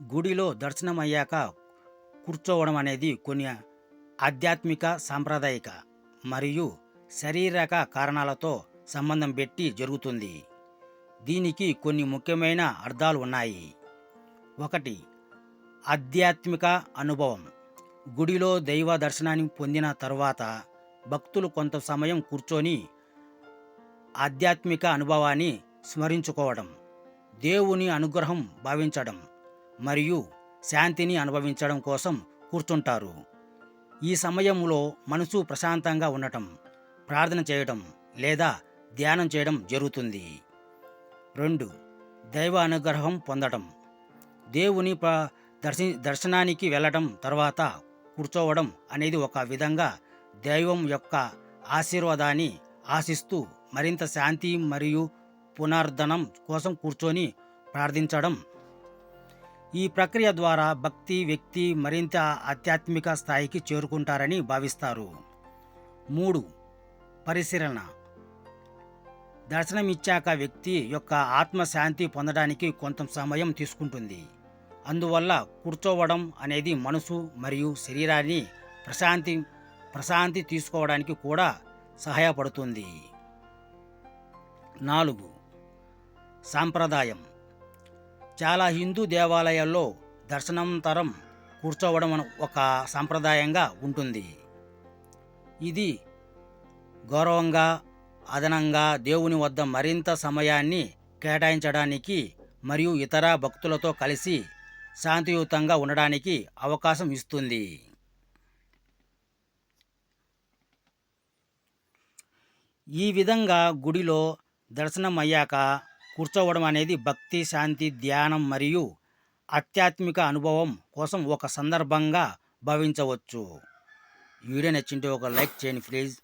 గుడిలో దర్శనమయ్యాక కూర్చోవడం అనేది కొన్ని ఆధ్యాత్మిక సాంప్రదాయిక మరియు శారీరక కారణాలతో సంబంధం పెట్టి జరుగుతుంది. దీనికి కొన్ని ముఖ్యమైన అర్థాలు ఉన్నాయి. ఒకటి ఆధ్యాత్మిక అనుభవం. గుడిలో దైవ దర్శనాన్ని పొందిన తర్వాత భక్తులు కొంత సమయం కూర్చొని ఆధ్యాత్మిక అనుభవాన్ని స్మరించుకోవడం దేవుని అనుగ్రహం భావించడం మరియు శాంతిని అనుభవించడం కోసం కూర్చుంటారు. ఈ సమయంలో మనసు ప్రశాంతంగా ఉండటం ప్రార్థన చేయడం లేదా ధ్యానం చేయడం జరుగుతుంది. రెండు దైవ అనుగ్రహం పొందడం దేవుని ప దర్శి దర్శనానికి వెళ్ళడం తర్వాత కూర్చోవడం అనేది ఒక విధంగా దైవం యొక్క ఆశీర్వాదాన్ని ఆశిస్తూ మరింత శాంతి మరియు పునర్ధనం కోసం కూర్చొని ప్రార్థించడం ఈ ప్రక్రియ ద్వారా భక్తి వ్యక్తి మరింత ఆధ్యాత్మిక స్థాయికి చేరుకుంటారని భావిస్తారు. మూడు. పరిశీలన. దర్శనమిచ్చాక వ్యక్తి యొక్క ఆత్మశాంతి పొందడానికి కొంత సమయం తీసుకుంటుంది. అందువల్ల కూర్చోవడం అనేది మనసు మరియు శరీరాన్ని ప్రశాంతి ప్రశాంతి తీసుకోవడానికి కూడా సహాయపడుతుంది. నాలుగు. సాంప్రదాయం. చాలా హిందూ దేవాలయాల్లో దర్శనాంతరం కూర్చోవడం ఒక సాంప్రదాయంగా ఉంటుంది. ఇది గౌరవంగా అదనంగా దేవుని వద్ద మరింత సమయాన్ని కేటాయించడానికి మరియు ఇతర భక్తులతో కలిసి శాంతియుతంగా ఉండడానికి అవకాశం ఇస్తుంది. ఈ విధంగా గుడిలో దర్శనం అయ్యాక కూర్చోవడం అనేది భక్తి శాంతి ధ్యానం మరియు ఆధ్యాత్మిక అనుభవం కోసం ఒక సందర్భంగా భావించవచ్చు. వీడియో నచ్చింటే ఒక లైక్ చేయండి ప్లీజ్.